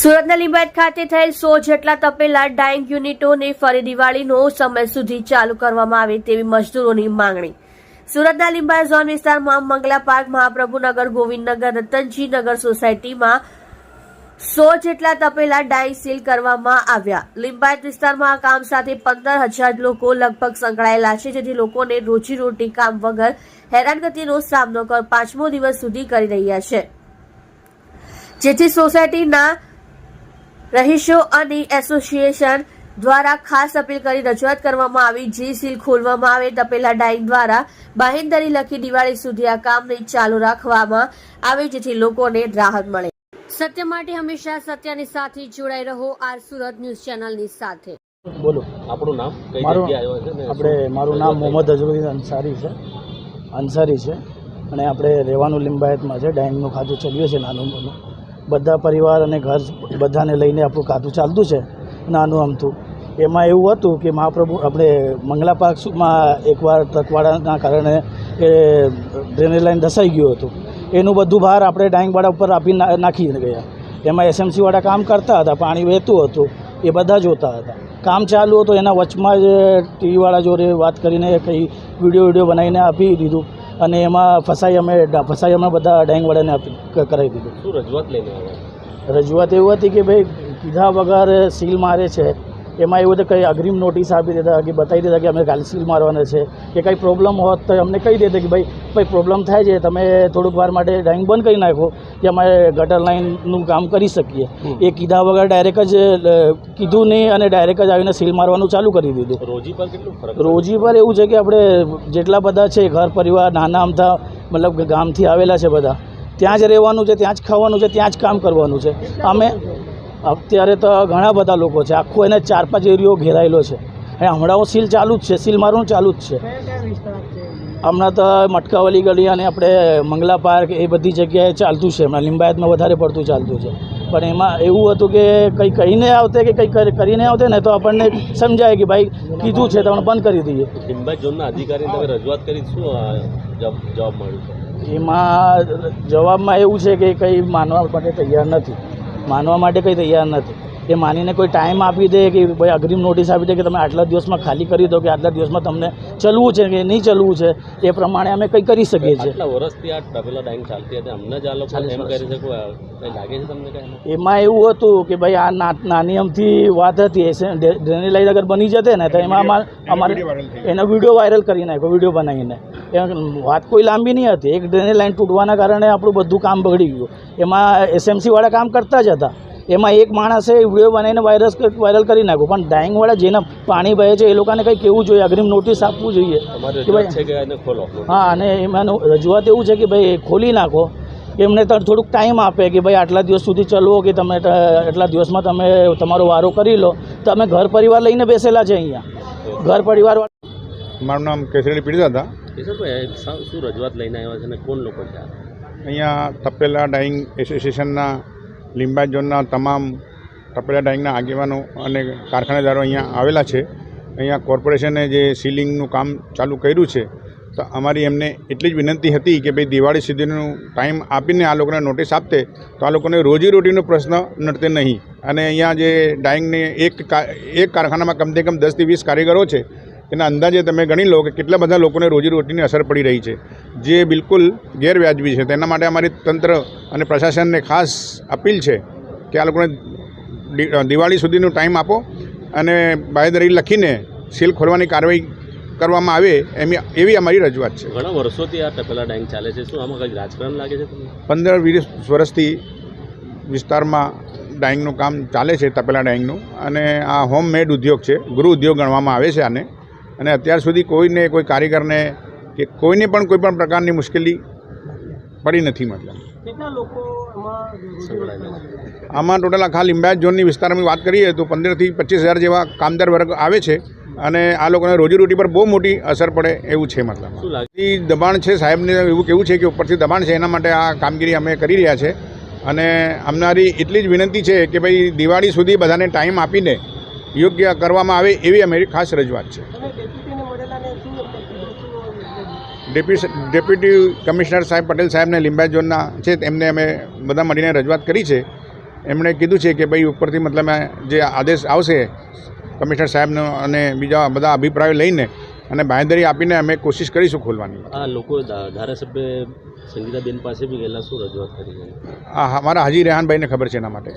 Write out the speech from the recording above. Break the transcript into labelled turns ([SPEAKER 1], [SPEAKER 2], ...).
[SPEAKER 1] સુરતના લીંબાયત ખાતે થયેલ સો જેટલા તપેલા ડાઇંગ યુનિટોને ફરી દિવાળીનો સમય સુધી ચાલુ કરવામાં આવે તેવી મજદૂરોની માંગણી. સુરતના લીંબાયત ઝોન વિસ્તારમાં મંગલા પાર્ક, મહાપ્રભુનગર, ગોવિંદનગર, રતનજીનગર સોસાયટીમાં સો જેટલા તપેલા ડાઇંગ સીલ કરવામાં આવ્યા. લિંબાયત વિસ્તારમાં આ કામ સાથે પંદર હજાર લોકો લગભગ સંકળાયેલા છે, જેથી લોકોને રોજીરોટી કામ વગર હેરાનગતિનો સામનો પાંચમો દિવસ સુધી કરી રહ્યા છે. જેથી સોસાયટીના રહીશો અને એસોસિએશન દ્વારા ખાસ અપીલ કરી રજૂઆત કરવામાં આવી. જે સીલ ખોલવામાં આવે તપેલા ડાઇંગ દ્વારા બાહેંધરી લખી દિવાળી સુધી આ કામને ચાલુ રાખવામાં આવે જેથી લોકોને રાહત મળે. સત્ય માટે હંમેશા સત્યની સાથે જોડાઈ રહો. આર સુરત ન્યૂઝ ચેનલની સાથે.
[SPEAKER 2] બોલો
[SPEAKER 3] આપણું નામ કઈ
[SPEAKER 2] મારું
[SPEAKER 3] જગ્યાએ આવ્યો છે
[SPEAKER 2] આપણે મારું નામ મોહમ્મદ અજરુદ્દીન અંસારી છે. અંસારી છે. અને આપણે રહેવાનું લિંબાયતમાં છે. ડાઇંગનું ખાતું ચલ્યું છે નાનું મોનું બધા પરિવાર અને ઘર બધાને લઈને આપણું કાતું ચાલતું છે, નાનું અમથું એમાં એવું હતું કે મહાપ્રભુ, આપણે મંગલા પાર્કમાં એકવાર ટ્રકવાળાના કારણે એ ડ્રેનેજ લાઈન ધસાઈ ગયું હતું. એનું બધું ભાર આપણે ડાઈંગવાડા ઉપર આપી નાખી ગયા. એમાં એસએમસીવાળા કામ કરતા હતા, પાણી વહેતું હતું, એ બધા જોતા હતા. કામ ચાલુ હતું, એના વચમાં જ ટીવીવાળા જોડે વાત કરીને કંઈ વીડિયો વીડિયો બનાવીને આપી દીધું. અને એમાં ફસાઈ અમે ફસાઈ અમે બધા ડાઇંગવાળાને આપી કરાવી દીધું.
[SPEAKER 3] શું રજૂઆત લઈને
[SPEAKER 2] રજૂઆત એવું હતી કે ભાઈ કીધા વગર સીલ મારે છે. એમાં એવું હતું કંઈ અગ્રીમ નોટિસ આપી દેતા કે બતાવી દેતા કે અમે કાલે સીલ મારવાના છે કે કંઈ પ્રોબ્લેમ હોત તો અમને કહી દેતા કે ભાઈ ભાઈ પ્રોબ્લેમ થાય છે તમે થોડુંક વાર માટે ડ્રાઇંગ બંધ કરી નાખો કે અમે ગટર લાઇનનું કામ કરી શકીએ. એ કીધા વગર ડાયરેક્ટ જ કીધું નહીં અને ડાયરેક્ટ જ આવીને સીલ મારવાનું ચાલુ કરી દીધું.
[SPEAKER 3] રોજી પર કેટલું ફરક
[SPEAKER 2] રોજી પર એવું છે કે આપણે જેટલા બધા છે ઘર પરિવાર નાના અમથા મતલબ કે ગામથી આવેલા છે બધા ત્યાં જ રહેવાનું છે ત્યાં જ ખાવાનું છે ત્યાં જ કામ કરવાનું છે. અમે અત્યારે તો ઘણા બધા લોકો છે. આખો એને ચાર પાંચ એરિયો ઘેરાયેલો છે. અને હમણાં હું સીલ ચાલુ જ છે. સીલ મારવાનું ચાલુ જ છે. હમણાં તો મટકાવલી ગલી અને આપણે મંગલા પાર્ક એ બધી જગ્યાએ ચાલતું છે. હમણાં લિંબાયતમાં વધારે પડતું ચાલતું છે. પણ એમાં એવું હતું કે કંઈ કહીને આવતે કે કંઈ કરીને આવતે ને તો આપણને સમજાય કે ભાઈ કીધું છે તો બંધ કરી દઈએ.
[SPEAKER 3] લિંબાયત ઝોનના અધિકારીને તમે રજૂઆત કરી શું જવાબ જવાબ મળ્યું?
[SPEAKER 2] એમાં જવાબમાં એવું છે કે કંઈ માનવા માટે તૈયાર નથી. માનવા માટે કંઈ તૈયાર નથી. એ માનીને કોઈ ટાઈમ આપી દે કે ભાઈ અગ્રિમ નોટિસ આપી દે કે તમે આટલા દિવસમાં ખાલી કરી દો કે આટલા દિવસમાં તમને ચલવું છે કે નહીં ચલવું છે એ પ્રમાણે અમે કંઈ કરી શકીએ છીએ.
[SPEAKER 3] વર્ષથી આ તપેલા ડાઈંગ ચાલતી હતી. અમને જ આ લોકો એમ કરી શકો લાગે છે તમને કઈ
[SPEAKER 2] એમાં? એવું હતું કે ભાઈ આ ના- નાની અમથી વાત હતી. ડ્રેનેજ લાઈન અગર બની જતે ને તો એમાં અમાર- અમારે એનો વીડિયો વાયરલ કરી નાખ્યો વીડિયો બનાવીને. એ વાત કોઈ લાંબી નહીં હતી. એક ડ્રેનેજ લાઈન તૂટવાના કારણે આપણું બધું કામ બગડી ગયું. એમાં એસએમસીવાળા કામ કરતા જ હતા. એમાં એક માણસે વીડિયો બનાવીને વાયરસ વાયરલ કરી નાખ્યો પણ ડાઈંગવાળા જેના પાણી વહે છે એ લોકોને કંઈ કહેવું જોઈએ? અગ્રિમ નોટિસ આપવું જોઈએ. કે ભાઈ
[SPEAKER 3] રજૂઆત છે કે એને ખોલો?
[SPEAKER 2] હા અને એમાંનું રજૂઆત એવું છે કે ભાઈ ખોલી નાખો. કે એમને તો થોડુંક ટાઈમ આપે કે ભાઈ આટલા દિવસ સુધી ચલવો કે તમે એટલા દિવસમાં તમે તમારો વારો કરી લો. તો અમે ઘર પરિવાર લઈને બેસેલા છે અહીંયા. ઘર પરિવાર
[SPEAKER 4] મારું નામ કેસરી પીડિતા હતા.
[SPEAKER 3] શું રજૂઆત લઈને આવ્યા છે અને કોણ લોકો છે?
[SPEAKER 4] અહીંયા તપેલા ડાઇંગ એસોસિએશનના લીંબાયત ઝોનના તમામ તપેલા ડાઇંગના આગેવાનો અને કારખાનેદારો અહીંયા આવેલા છે. અહીંયા કોર્પોરેશને જે સીલિંગનું કામ ચાલુ કર્યું છે, તો અમારી એમને એટલી જ વિનંતી હતી કે ભાઈ દિવાળી સુધીનું ટાઈમ આપીને આ લોકોને નોટિસ આપતે તો આ લોકોને રોજીરોટીનો પ્રશ્ન નડતે નહીં. અને અહીંયા જે ડાઇંગને એક એક કારખાનામાં કમસે કમ દસથી વીસ કારીગરો છે એના અંદાજે તમે ગણી લો કે કેટલા બધા લોકોને રોજીરોટીની અસર પડી રહી છે જે બિલકુલ ગેરવ્યાજબી છે. તેના માટે અમારી તંત્ર અને પ્રશાસનને ખાસ અપીલ છે કે આ લોકોને દિવાળી સુધીનો ટાઈમ આપો અને બાયદરી લખીને સીલ ખોલવાની કાર્યવાહી કરવામાં આવે એમ એવી અમારી રજૂઆત છે.
[SPEAKER 3] ઘણા વર્ષોથી આ તપેલા ડાઇંગ ચાલે છે. શું આમાં કંઈ રાજકારણ લાગે છે
[SPEAKER 4] પંદર વીસ વર્ષથી વિસ્તારમાં ડાઈંગનું કામ ચાલે છે તપેલા ડાઈંગનું. અને આ હોમમેડ ઉદ્યોગ છે ગૃહ ઉદ્યોગ ગણવામાં આવે છે આને. અને અત્યાર સુધી કોઈને કોઈ કારીગરને કે કોઈને પણ કોઈ પણ પ્રકારની મુશ્કેલી પડી નથી મતલબ. આમાં ટોટલ આખા લિંબાયત ઝોનની વિસ્તારમાં વાત કરીએ તો પંદરથી પચીસ હજાર જેવા કામદાર વર્ગ આવે છે અને આ લોકોને રોજીરોટી પર બહુ મોટી અસર પડે એવું છે મતલબ.
[SPEAKER 3] શું
[SPEAKER 4] દબાણ છે સાહેબને એવું કેવું છે કે ઉપરથી દબાણ છે એના માટે આ કામગીરી અમે કરી રહ્યા છે. અને અમારી એટલી જ વિનંતી છે કે ભાઈ દિવાળી સુધી બધાને ટાઈમ આપીને યોગ્ય કરવામાં આવે એવી અમારી ખાસ રજૂઆત છે. ડેપ્યુટી ડેપ્યુટી કમિશનર સાહેબ પટેલ સાહેબને લિંબાયત ઝોનના છે તેમને અમે બધા મળીને રજૂઆત કરી છે. એમણે કીધું છે કે ભાઈ ઉપરથી મતલબ જે આદેશ આવશે કમિશનર સાહેબનો અને બીજા બધા અભિપ્રાયો લઈને અને બાંહેધરી આપીને અમે કોશિશ કરીશું ખોલવાની.
[SPEAKER 3] આ લોકો ધારાસભ્ય સંગીતાબેન પાસે બી ગયેલા શું રજૂઆત કરી
[SPEAKER 4] હા મારા હાજી રેહાનભાઈને ખબર છે એના માટે.